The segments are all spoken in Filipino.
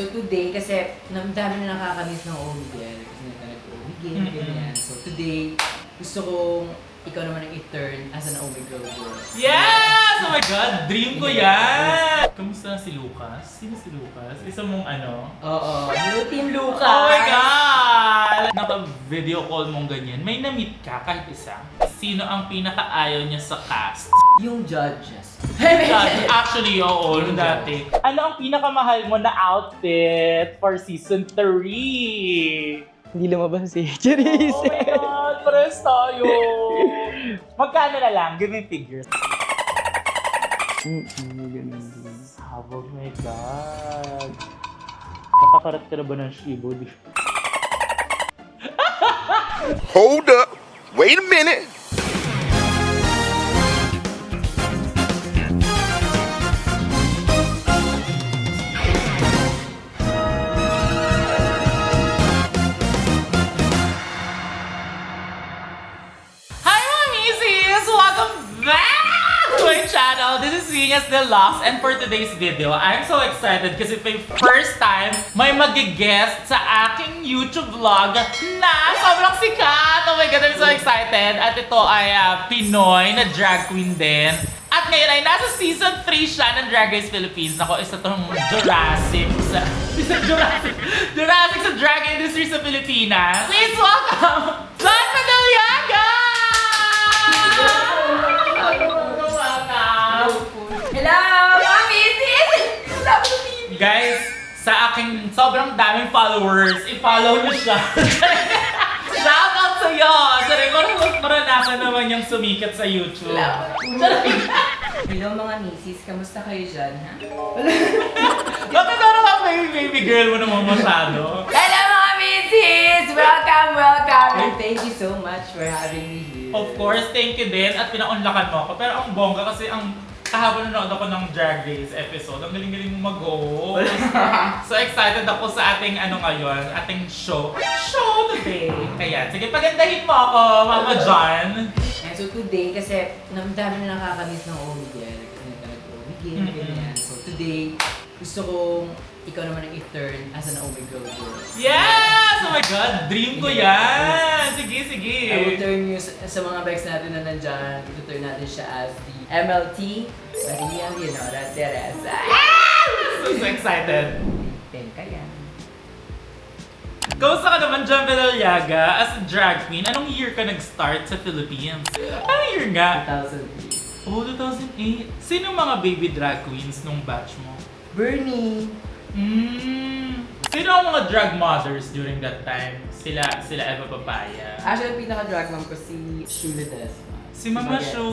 so today, kasi nam- dami na nakakamiss ng Omigel. Kasi na nag-Omigel, Mhm. ganyan. So today, gusto kong ikaw naman ang i-turn as an Omigel girl. Yes! Oh my God! Dream ko yan! Kamusta si Lucas? Sino si Lucas? Isa mong ano? Oo. New Team Lucas! Oh my God! Naka-video call mong ganyan. May na-meet ka kahit isa. Sino ang pinaka-ayaw niya sa cast? Yung judges. Dati, Actually, oo, nung dati. Ano ang pinakamahal mo na outfit for season 3? Hindi lumabas eh. Charis! Oh my God! Pares tayo! Magkano na lang? Give me figures. Mm, mm, ganun din. Oh my God! Nakakarat ka na ba ng Shibo? Hold up. Wait a minute. Lost and for today's video, I'm so excited kasi for first time may mag-guest sa aking YouTube vlog na sobrang sikat! Oh my God, I'm so excited! At ito ay ah, Pinoy na drag queen din. At ngayon ay nasa season 3 siya ng Drag Race Philippines. Ako, isa tong Jurassic sa... Isa Jurassic. Jurassic sa drag industry sa Pilipinas. Please welcome, Guys, sa aking sobrang daming followers, i-follow niyo siya. Shout out sa iyo! Sorry, marunong maranasan naman yung sumikat sa YouTube. Hello mga misis, kamusta kayo dyan, ha? Bakit ano ka baby, baby girl mo naman masyado? Hello mga misis! Welcome, welcome! And thank you so much for having me here. Of course, thank you din at pinaunlakan mo ako. Pero ang bongga kasi ang kahapon nanonood ako ng Drag Race episode, ang galing-galing mo mag-host. so excited ako sa ating ano ngayon, ating show. Show today! Kaya, sige, pagandahin mo ako, Mama John. And so today, kasi nam- dami na nakakamiss ng Omigel. Kasi na nag-Omigel, Mhm. ganyan. So today, gusto kong ikaw naman ang i-turn as an Omigel girl. Yes! Oh my God! Dream ko yan! Sige, sige. I will turn you sa, sa mga bikes natin na nandyan, ito-turn natin siya as the MLT, Maria Leonora Teresa. So, so excited. Ten ka yan. Kamusta ka naman, John Villalyaga? As a drag queen, anong year ka nag-start sa Philippines? Anong year nga? 2003. Oh, 2008. Sino mga baby drag queens nung batch mo? Bernie! Mm. Sino ang mga drag mothers during that time? Sila sila Eva Papaya. Actually, ang pinaka-drag mom ko si Shula Desma. Si Mama Yes. Shu.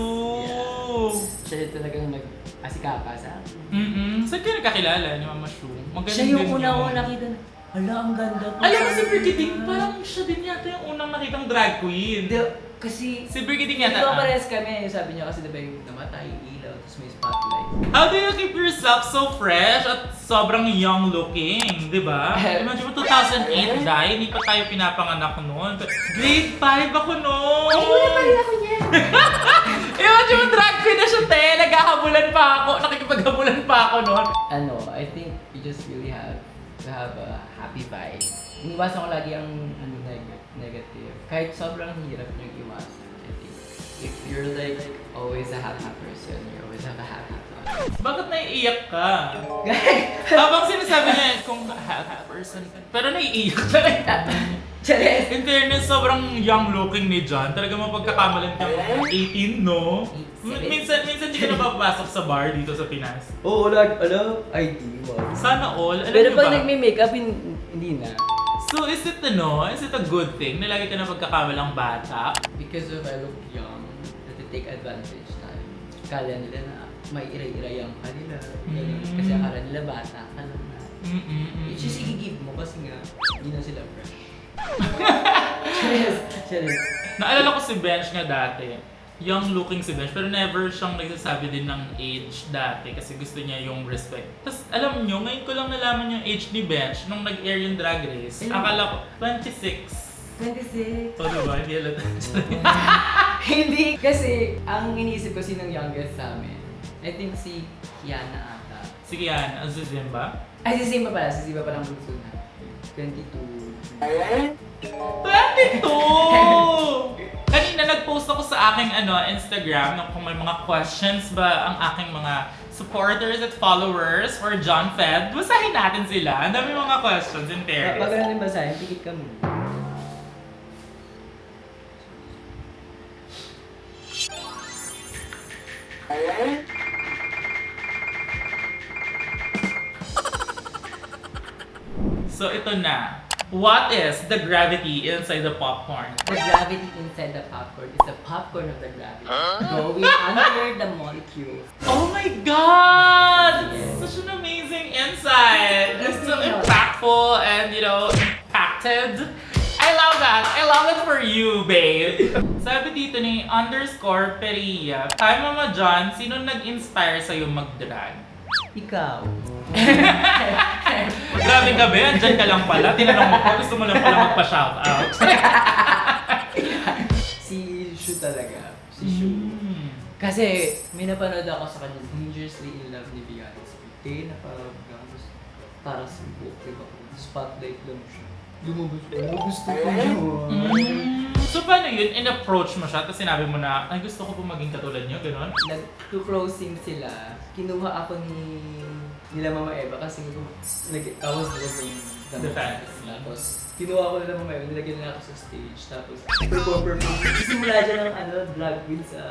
Siya yung talagang nag-asikapa sa akin. Mm-mm. Saan ka nakakilala ni Mama Shu? Magaling Siya yung din una ko yun. nakita na, hala, ang ganda ko. Alam mo si Brigitte, parang siya din yata yung unang nakitang drag queen. Hindi, kasi, Si Brigitte hindi yata. ko ah. pares kami. Sabi niya kasi diba yung namatay, tapos may spotlight. How do you keep yourself so fresh at sobrang young looking, di ba? Imagine mo 2008, dahil hindi pa tayo pinapanganak noon. Grade 5 ako noon! Ay, wala pa rin ako niyan. Imagine mo drag queen na siya, te! Naghahabulan pa ako, nakikipaghabulan pa ako noon. ano, I think you just really have to have a happy vibe. Iniwasan ko lagi ang ano, neg- negative. Kahit sobrang hirap niyong iwasan. If you're like always a happy person, you always have a happy thought. Bakit naiiyak ka? Habang sinasabi niya, kung happy person. Pero naiiyak ka rin. Charis! In fairness, sobrang young looking ni John. Talaga mapagkakamalan ka 18, no? Minsan, minsan di ka na papasok sa bar dito sa Pinas. Oo, oh, like, ano? Di ba? Sana all. Alam Pero niyo pag ba? nagme-makeup, hin- hindi na. So is it ano? Is it a good thing na lagi ka na pagkakamalang bata? Because of I look young, take advantage na. Kala nila na may iray-iray ang kanila. Mm. Kasi akala nila bata ka lang na. Mm-mm. Which is i-give mo kasi nga, hindi na sila fresh. Charis! Charis! Naalala ko si Bench nga dati. Young looking si Bench, pero never siyang nagsasabi din ng age dati kasi gusto niya yung respect. Tapos alam nyo, ngayon ko lang nalaman yung age ni Bench nung nag-air yung Drag Race. Akala ko, 26. 26. O diba? Hindi halata. Hindi, kasi ang iniisip ko sinong youngest sa amin. I think si Kiana ata. Sige yan, Azuzin ba? Ay, si Simba pala. Si Simba pala ang bunso na. 22. 22! Kanina nag-post ako sa aking ano, Instagram na kung may mga questions ba ang aking mga supporters at followers for John Fed. Basahin natin sila. Ang dami mga questions in Pag Paris. ganun din basahin, pikit ka muna. So ito na. What is the gravity inside the popcorn? The gravity inside the popcorn is the popcorn of the gravity. Going under the molecules. Oh my god! Yes. Such an amazing insight! It's so impactful and, you know, impacted. Love that! I love it for you, babe! Sabi dito ni underscore Peria, Hi Mama John, sino nag-inspire sa'yo mag-drag? Ikaw. Grabe ka ba? Andyan ka lang pala. Tinanong mo ko, gusto mo lang pala magpa-shoutout. si Shu talaga. Si Shu. Mm. Kasi may napanood ako sa kanya, Dangerously in Love ni Beyonce. Kaya napanood ko, para sa book, diba? Spotlight lang siya. Lumabas oh, gusto ko yun. Mm. So paano yun? In-approach mo siya, tapos sinabi mo na, ay gusto ko po maging katulad niyo, gano'n? Nag-closing sila, kinuha ako ni nila Mama Eva kasi nag-awas nila sa yung The fantasy. Tapos, kinuha ko nila Mama Eva, nilagyan nila ako sa stage. Tapos, perform, perform. Simula dyan ng ano, drag queen sa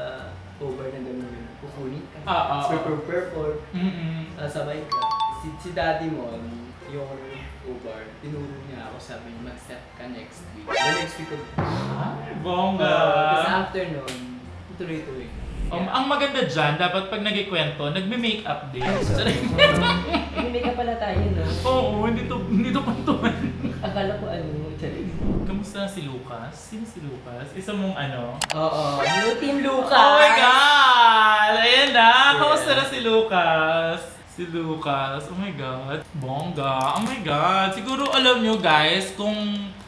over na gano'n yun. Kukunin ka. Ah, ah, ah. perform, perform. Mm-mm. Sasabay ka. Si, si daddy mo, yung over, tinuro niya ako, sabi niya, mag-step ka next week. The next week ko. Ay, bongga! Tapos after nun, tuloy-tuloy. Um, ang maganda dyan, dapat pag nagikwento, nagme-makeup din. Hindi ka pala tayo, no? Oo, hindi to, hindi to pantuman. Akala ko ano, charis. Kamusta na si Lucas? Sino si Lucas? Isa mong ano? Oo, Blue Team Lucas! Oh my God! Ayan na! Kamusta na si Lucas? Si Lucas. Oh my God. Bongga. Oh my God. Siguro alam nyo guys, kung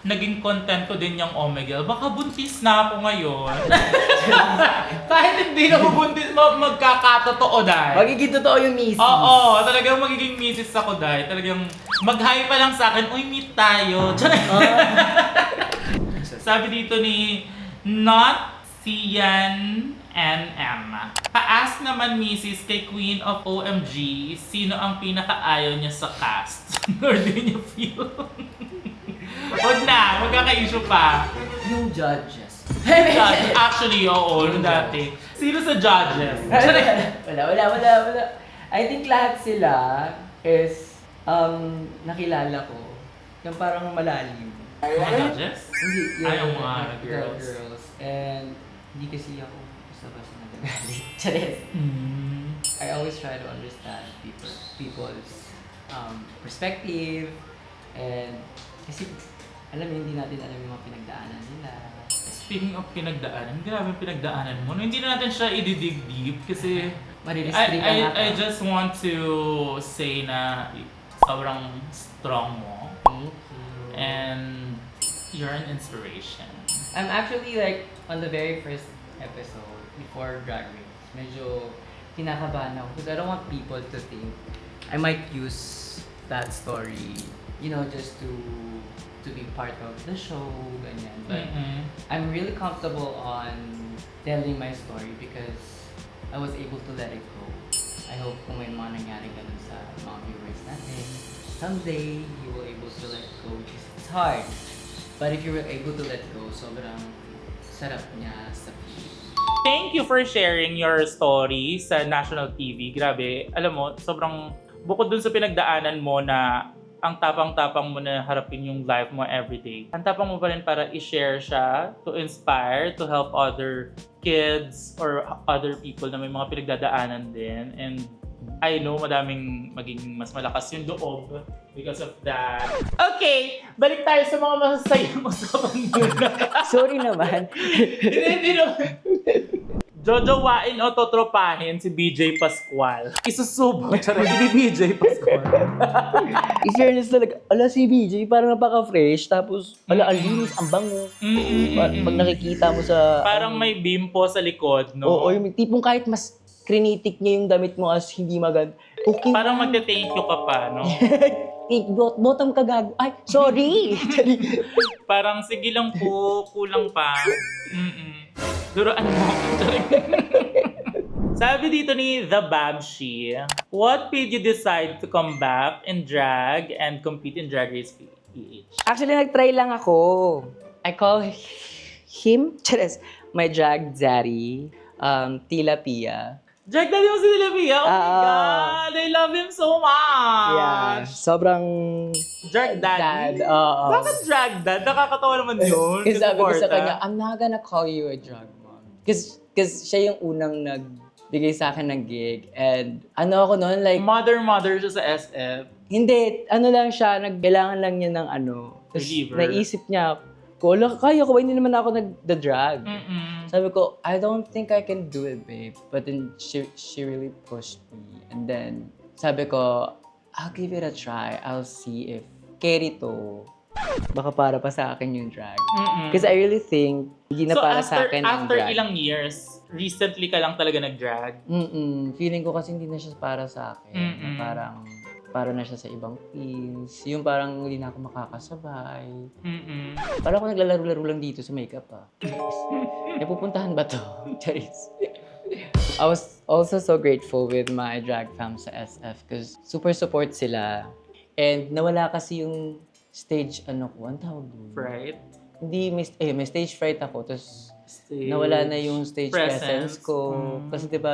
naging content ko din yung Omegle, baka buntis na ako ngayon. Kahit hindi na ako buntis, ma- magkakatotoo dahil. Magiging totoo yung misis. Oo, talagang magiging misis ako dahil. Talagang mag-hi pa lang sa akin, uy, meet tayo. Sabi dito ni Not Sian NM. Pa-ask naman misis kay Queen of OMG, sino ang pinakaayaw niya sa cast? Or di niya feel? Huwag na, magkaka-issue pa. Yung judges. Judge, actually, oo, nung dati. Sino sa judges? wala, wala, wala, wala. I think lahat sila is um, nakilala ko. Yung parang malalim. Mga judges? Hindi, yung yung mga girls. girls. And hindi kasi ako. Charis. Hmm. I always try to understand people, people's um, perspective and kasi alam hindi natin alam yung mga pinagdaanan nila. Speaking of pinagdaanan, grabe yung pinagdaanan mo. No, hindi na natin siya i-dig deep kasi I, Marirestrict I, ka I just want to say na sobrang strong mo Thank you. and you're an inspiration. I'm actually like on the very first episode before Drag Race. Medyo kinakabahan ako because I don't want people to think I might use that story, you know, just to to be part of the show, ganyan. But Mm-mm. I'm really comfortable on telling my story because I was able to let it go. I hope kung may mga nangyari ganun sa mga viewers natin, someday you will able to let go because it's hard. But if you were able to let go, sobrang sarap niya sa feeling. Thank you for sharing your story sa national TV. Grabe, alam mo, sobrang bukod dun sa pinagdaanan mo na ang tapang-tapang mo na harapin yung life mo everyday. Ang tapang mo pa rin para i-share siya, to inspire, to help other kids or other people na may mga pinagdadaanan din. And I know madaming maging mas malakas yung loob because of that. Okay, balik tayo sa mga masasayang usapan muna. Sorry naman. Hindi, hindi naman. Jojowain o totropahin si BJ Pascual. Isusubo. Charot, hindi BJ Pascual. In fairness talaga, ala si BJ, parang napaka-fresh. Tapos, ala, ang linis, ang bango. Mm-mm. Pa- Pag nakikita mo sa... Parang may bimpo sa likod, no? Oo, yung tipong kahit mas krinitik niya yung damit mo as hindi maganda. Okay. Parang magte-thank you ka pa, no? Eh, bot bottom ka gago. Ay, sorry. Parang sige lang po, kulang pa. Mm-mm. Duruan mo. Sabi dito ni The Babshi, what made you decide to come back in drag and compete in Drag Race PH? Actually, nag-try lang ako. I call him, charas, my drag daddy, um, Tila Pia. Daddy mo si Olivia? Oh my Ah. God! I love him so much! Yeah, sobrang Drag daddy? dad. Oo. Bakit drag dad? Nakakatawa naman yun. Kasi sabi ko sa kanya, I'm not gonna call you a drag mom. Kasi siya yung unang nagbigay sa akin ng gig. And ano ako noon, like, Mother-mother siya sa SF. hindi, ano lang siya, nagkailangan lang niya ng ano. Tapos Reliever. naisip niya, ko, "Ala, kaya ko ba? Hindi naman ako nag-drag. Mm-mm. Sabi ko, I don't think I can do it, babe. But then she, she really pushed me. And then, sabi ko, I'll give it a try. I'll see if carry to. Baka para pa sa akin yung drag. Because I really think, hindi na so para after, sa akin ang after drag. ilang years, recently ka lang talaga nag-drag? Mm-mm. Feeling ko kasi hindi na siya para sa akin. Na parang, para na siya sa ibang queens. Yung parang hindi na ako makakasabay. Mm-mm. Parang ako naglalaro-laro lang dito sa makeup ah. Charis. May pupuntahan ba to? Charis. I was also so grateful with my drag fam sa SF because super support sila. And nawala kasi yung stage, ano ko, ang tawag doon? Right? Hindi, may, eh, may stage fright ako. Tapos Stage. nawala na yung stage presence, presence. ko. Mm. Kasi di ba,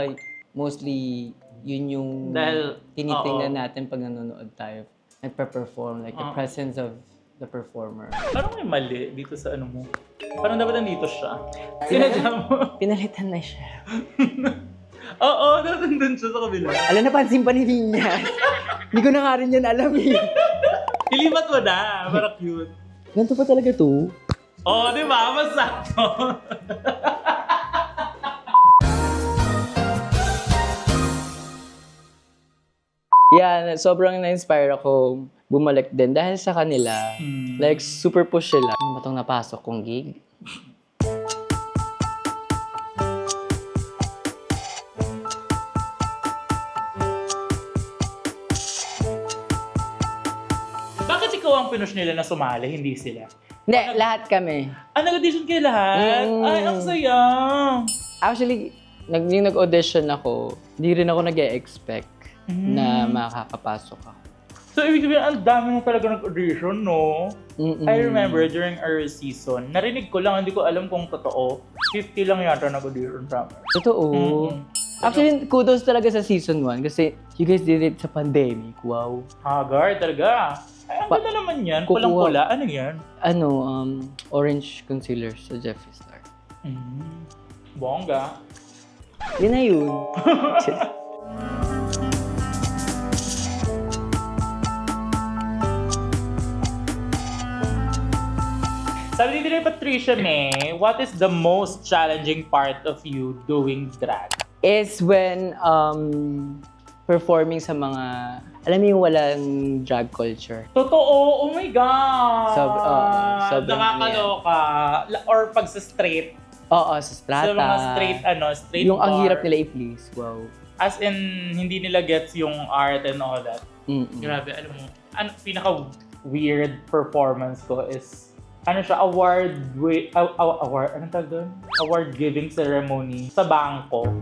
mostly, yun yung Dahil- tinitingnan oo. natin pag nanonood tayo. Nagpe-perform, like the Oo. presence of the performer. Parang may mali dito sa ano mo. Parang dapat nandito siya. Sinadya mo. Pinalitan na siya. Oo, dapat nandun siya sa kabila. Alam, napansin pa ni Vinya. Hindi ko na nga rin yan alam eh. Ilipat mo na. Para cute. Ganito pa talaga to? Oo, di ba? Mas Yeah, sobrang na-inspire ako bumalik din dahil sa kanila. Hmm. Like, super push sila. Ano ba itong napasok kong gig? Bakit ikaw ang pinush nila na sumali, hindi sila? Hindi, lahat kami. Ah, nag-audition kayo lahat? Mm. Ay, ang saya. Actually, nag, yung nag-audition ako, hindi rin ako nag expect na makakapasok ako. So, ibig sabihin, ang dami mo talaga nag-audition, no? Mm-mm. I remember during our season, narinig ko lang, hindi ko alam kung totoo. 50 lang yata nag-audition sa amin. Totoo. Mm-mm. Actually, kudos talaga sa season 1 kasi you guys did it sa pandemic. Wow. Hagar, talaga. Ay, ang Pa- ganda naman yan. Kukuha. Pulang-pula. Ano yan? Ano, um, orange concealer sa Jeffree Star. Mm. Bongga. Yun na yun. Sabi ni Patricia May, what is the most challenging part of you doing drag? is when um, performing sa mga, alam mo yung walang drag culture. Totoo! Oh my God! Sob- oo, sobrang Nakakaloka. La- Or pag sa straight. Oo, sa strata. Sa mga straight, ano, straight Yung ang bar. hirap nila i-please. Wow. As in, hindi nila gets yung art and all that. Mm-mm. Grabe, alam mo, ano, pinaka-weird performance ko is, ano siya, award, wi- aw- aw- award, anong tawag doon? Award giving ceremony sa bangko.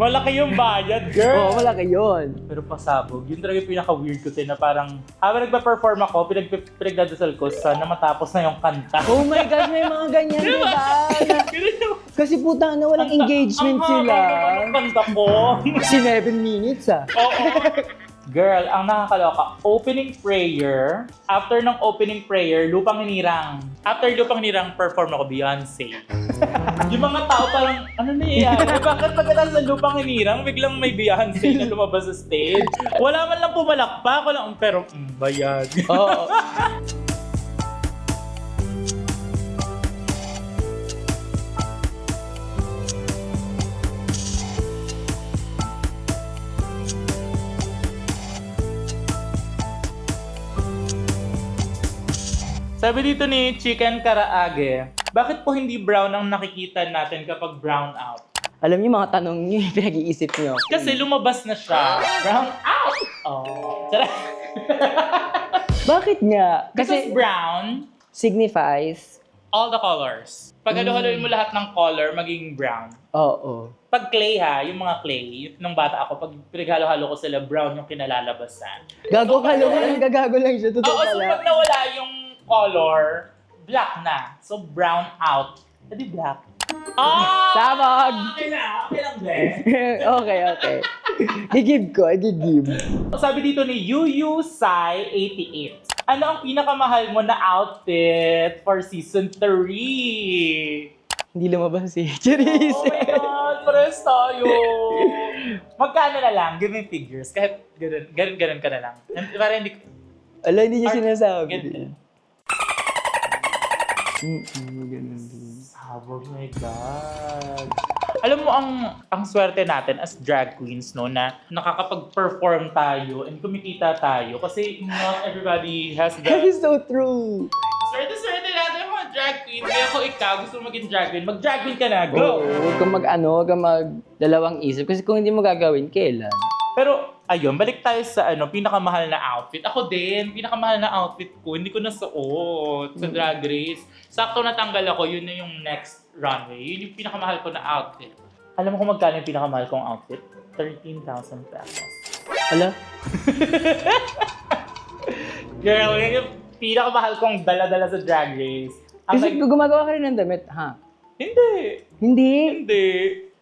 Malaki yung bayad, girl! Oo, wala yun. Pero pasabog. Yun talaga yung pinaka-weird ko na parang habang nagpa-perform ako, pinag pinagdadasal ko sana matapos na yung kanta. Oh my gosh, may mga ganyan, di ba? Kasi putang na walang engagement ang sila. haba naman ng kanta ko. Si 7 minutes ah. Oo. Girl, ang nakakaloka, opening prayer, after ng opening prayer, lupang hinirang. After lupang hinirang, perform ako Beyonce. yung mga tao parang, ano na yan? Bakit pagkatapos ng lupang hinirang, biglang may Beyonce na lumabas sa stage? Wala man lang pumalakpak, wala, pero, mm, bayag. Oo. Sabi dito ni Chicken Karaage, bakit po hindi brown ang nakikita natin kapag brown out? Alam niyo mga tanong niyo, pinag-iisip niyo. Kasi lumabas na siya. Brown out! Oh. Charot. Bakit nga? Kasi Kasi brown, signifies, all the colors. Pag halo-haloin mo lahat ng color, magiging brown. oo. Pag clay ha, yung mga clay, nung bata ako, pag pinaghalo-halo ko sila, brown yung kinalalabasan. Gago ka lang, gagago lang siya. Totoo Oo, so pag pala. nawala yung color, black na. So brown out. Edi black. Ah! Sabog! Okay na, okay lang din. okay, okay. Gigib ko, gigib. Sabi dito ni Yuyu Sai 88. Ano ang pinakamahal mo na outfit for season 3? Hindi lumabas si Charis. Oh my God, pares tayo. Magkano na lang? Give me figures. Kahit ganun, ganun, ganun ka na lang. And Para hindi ko... Ala, hindi niya sinasabi. Ganun. Mm-mm, ganun din. Oh my God. Alam mo, ang ang swerte natin as drag queens, no, na nakakapag-perform tayo and kumikita tayo kasi not everybody has That the... is so true. Swerte-swerte natin mga drag queens. Kaya kung ikaw gusto mo maging drag queen, mag-drag queen ka na. Oo, Go! huwag kang mag-ano, huwag kang mag-dalawang isip. Kasi kung hindi mo gagawin, kailan? Pero, ayun, balik tayo sa ano, pinakamahal na outfit. Ako din, pinakamahal na outfit ko, hindi ko nasuot sa drag race. Sakto natanggal ako, yun na yung next runway. Yun yung pinakamahal ko na outfit. Alam mo kung magkano yung pinakamahal kong outfit? 13,000 pesos. Ala, Girl, yun yung pinakamahal kong dala-dala sa drag race. Ang kasi nag- gumagawa ka rin ng damit, ha? Hindi. Hindi. Hindi.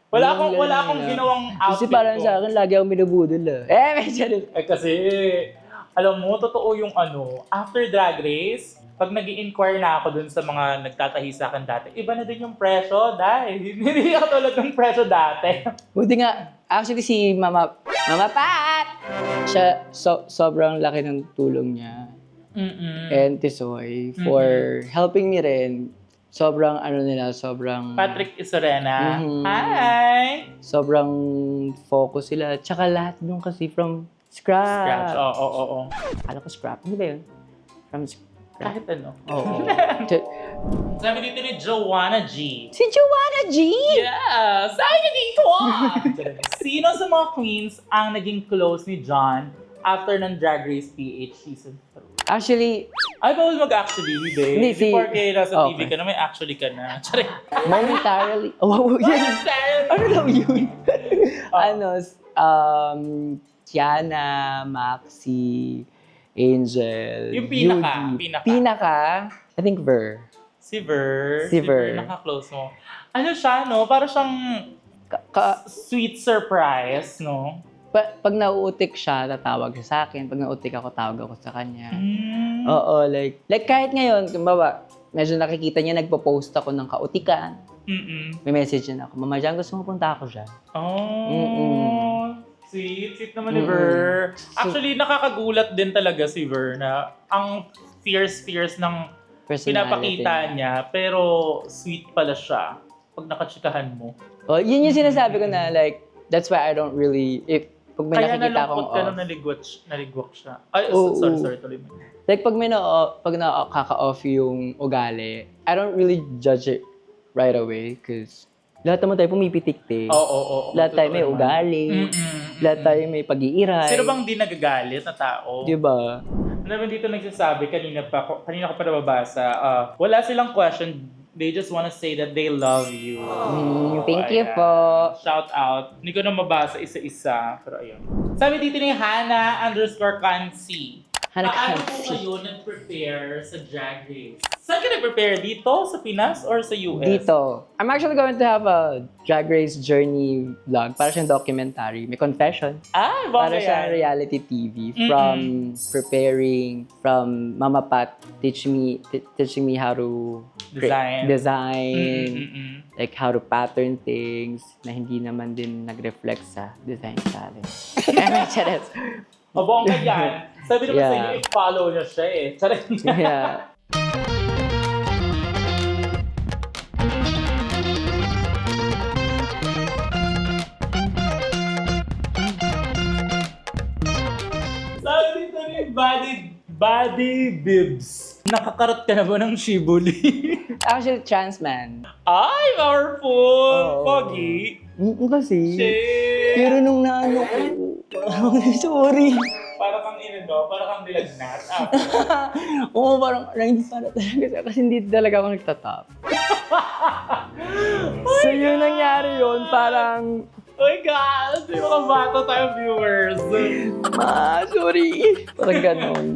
Wala akong, Wala wala akong na. ginawang outfit Kasi parang ko. sa akin, lagi akong binubudol ah. Eh, may Charis. Eh kasi, alam mo, totoo yung ano, after drag race, pag nag inquire na ako dun sa mga nagtatahi sa akin dati, iba na din yung presyo, dahil hindi ka tulad ng presyo dati. Buti nga, actually si Mama, Mama Pat! Siya, so, sobrang laki ng tulong niya. Mm-mm. And Tisoy, for helping me rin. Sobrang ano nila, sobrang... Patrick Isorena. Mhm. Hi! Sobrang focus sila. Tsaka lahat nung kasi from scratch. Scratch. Oo, oo, oo. Akala ko scrap. Hindi ba yun? From scratch. Kahit ano. Oo. T- Sabi dito ni Joanna G. si Joanna G! Yeah! Sabi niya dito ah! Sino sa mga queens ang naging close ni John after ng Drag Race PH Season 3? Actually, Ay, bawal mag-actually, hindi. Hindi, si- Before kayo nasa TV Okay. ka na, may actually ka na. Charing. momentarily... Oh, wow, yan. ano daw yun? ano, s- um, Tiana, Maxi, Angel, Yung pinaka, pinaka. Pinaka, I think Ver. Si Ver. Si Ver. Naka-close mo. Ano siya, no? Para siyang Ka- ka- sweet surprise, no? Pa- pag nauutik siya, tatawag siya sa akin. Pag nauutik ako, tawag ako sa kanya. Mm. Oo, like, like kahit ngayon, kumbawa, medyo nakikita niya, nagpo-post ako ng kautikan. Mm-mm. May message na ako, Mama Jan, gusto mo punta ako dyan. Oh. Mm-mm. Sweet, sweet naman ni. Ver. Actually, nakakagulat din talaga si Ver na ang fierce-fierce ng Personality pinapakita niya. niya, pero sweet pala siya pag nakachikahan mo. Oh, yun yung sinasabi ko na, like, that's why I don't really, if, pag may Kaya nakikita akong nalungkot ka off, nung naligwat, naligwak siya. Ay, Oo. sorry, sorry, tuloy mo. like, pag may na, pag nakaka-off yung ugali, I don't really judge it right away, because lahat naman tayo pumipitik-tik. Oo, oo, oo. lahat tayo may ugali. Mm-mm. Lahat tayo may pag-iiray. Sino bang di nagagalit na tao? Di ba? Ano naman dito nagsasabi, kanina pa, ko- kanina ko pa nababasa, ah, wala silang question, they just wanna say that they love you. Mm, thank you po. Shout out. Hindi ko na mabasa isa-isa, pero ayun. Sabi dito ni Hannah underscore Kansi. Hannah Paano po Kansi. kayo nag-prepare sa drag race? Saan ka nag-prepare? Dito? Sa Pinas? Or sa US? Dito. I'm actually going to have a drag race journey vlog. Para siyang documentary. May confession. Ah, baka Para siyang yan. reality TV. From preparing, from Mama Pat teach me, t- teaching me how to Design. design, Mm-mm-mm. like how to pattern things na hindi naman din nag-reflect sa design challenge. Ay, charet. O, bongga yan. Sabi naman sa Yeah. inyo, i-follow niyo siya eh. Charing. yeah. Sabi dito ni Body, Body Bibs. Nakakarot ka na ba ng shibuli? Actually, trans man. Ay, powerful! Oo. Pogi. Mm, kasi. Shit! Pero nung naano ko, parang sorry. Para kang ino, para kang nilagnat. Ah. Oo, parang hindi para talaga. Kasi hindi talaga ako nagtatap. so yun nangyari yun, parang, Oh my God! May mga bato tayo viewers. ah, sorry. Parang ganon.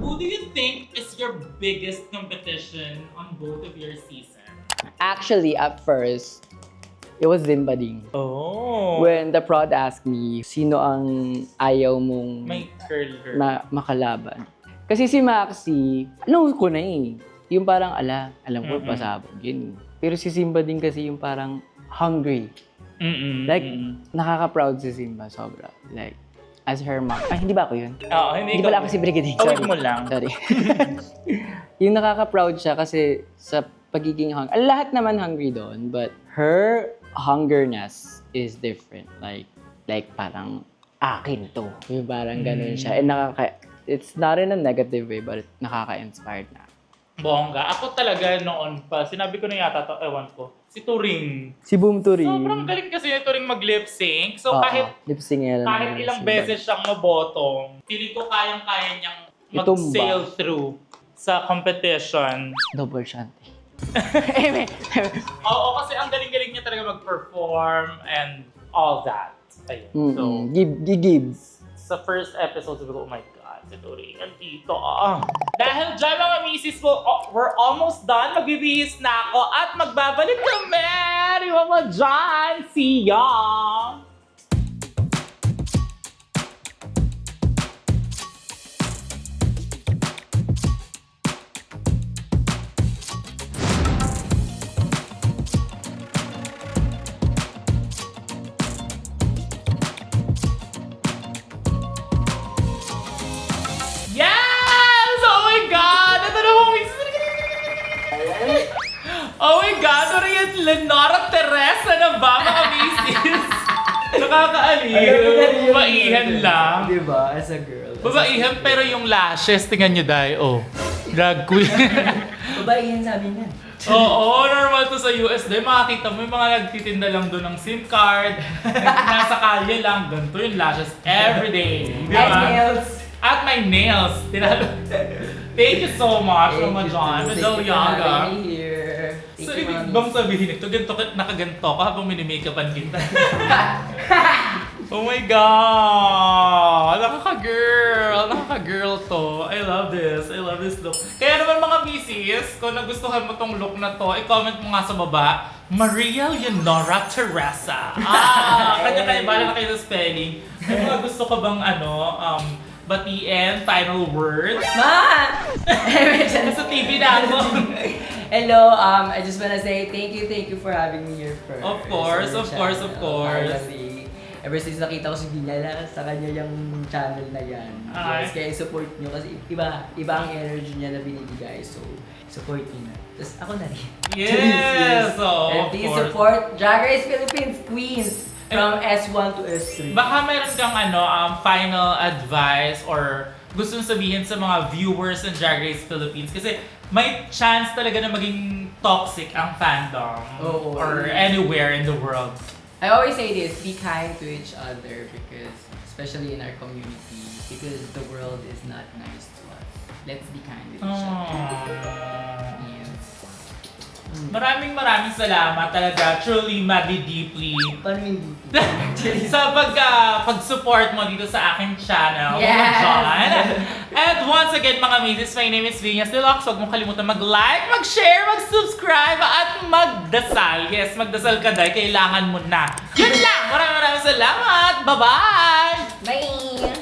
Who do you think is your biggest competition on both of your seasons? Actually, at first, it was Zimbading. Oh. When the prod asked me, sino ang ayaw mong May curler. ma- makalaban? Kasi si Maxi, alam ko na eh. Yung parang, ala, alam ko, Mm-mm. pasabog yun. Pero si Simba din kasi yung parang hungry. Mm-mm. Like, nakaka-proud si Simba, sobra. Like, as her mom. Ay, hindi ba ako yun? Oo, hindi Hindi ikaw- pala ako si Brigading. Awit Sorry. mo lang. Sorry. yung nakaka-proud siya kasi sa pagiging hungry. Lahat naman hungry doon, but her hungerness is different. Like, like parang akin to. Yung parang ganun siya. And nakaka, it's not in a negative way, but nakaka-inspired na. Bongga. Ako talaga noon pa, sinabi ko na yata to, ewan ko, si Turing. Si Boom Turi. Sobrang galing kasi ni Turing mag-lip sync. So kahit lip sync niya lang kahit naman ilang si beses siyang mabotong, feeling ko kayang-kaya niyang Itumba. mag-sail through sa competition. Double shanty. Eh, may- Oo, kasi ang galing-galing niya talaga mag-perform and all that. Ayun. So, Mm-mm. Gib, gigibs. sa first episode, sabi ko, oh my Turing, andito ah. Dahil dyan mga misis ko, oh, we're almost done. Magbibihis na ako at magbabalik kami. Ba mo dyan? See ya! Ano yan? Lenora Teresa na ba mga misis? Nakakaaliw. Babaihan lang. Di ba? As a girl. Babaihan pero yung lashes, tingnan nyo dahil, oh. Drag queen. Babaihan sabi niya. Oo, normal to sa US din. Makakita mo yung mga nagtitinda lang doon ng SIM card. Nasa kalye lang. Ganito yung lashes everyday. Di And ba? nails. At my nails. Tinalo. Thank you so much, Thank Mama John. Madal Thank you for Yaga. having me here. Thank So, you, ibig Mami. bang sabihin ito, ganito, ka- nakaganto ka habang minimakeupan kita? oh my God! Nakaka-girl! Nakaka-girl to. I love this. I love this look. Kaya naman mga misis, kung nagustuhan mo tong look na to, i-comment mo nga sa baba, Maria Leonora Teresa. Ah, kanya-kanya bala na kayo sa spelling. May mga gusto ka bang ano, um, batiin, final words? Ma! sa TV na ako. Hello, um, I just wanna say thank you, thank you for having me here first. Of course, of course, of course. Kasi, ever since nakita ko si Dinala sa kanya yung channel na yan. Ay. Yes, kaya support nyo kasi iba, iba ang energy niya na binibigay. So, support nyo na. Tapos ako na rin. Yes! Oh, And of please course. support Drag Race Philippines Queens from S1 to S3. Baka meron kang ano, um, final advice or gusto mong sabihin sa mga viewers ng Drag Race Philippines kasi may chance talaga na maging toxic ang fandom Oo. or anywhere in the world. I always say this, be kind to each other because, especially in our community, because the world is not nice to us. Let's be kind with each other. Aww. Yes. Maraming maraming salamat talaga. Truly, Madi Deeply. Paano yung sa pag, ah, pag-support mo dito sa aking channel, Mama Yes! John. And once again, mga misis, my name is Vinyas Deluxe. Huwag mong kalimutan mag-like, mag-share, mag-subscribe, at magdasal. Yes, magdasal ka dahil kailangan mo na. Yun lang! Maraming maraming salamat! Bye-bye! Bye!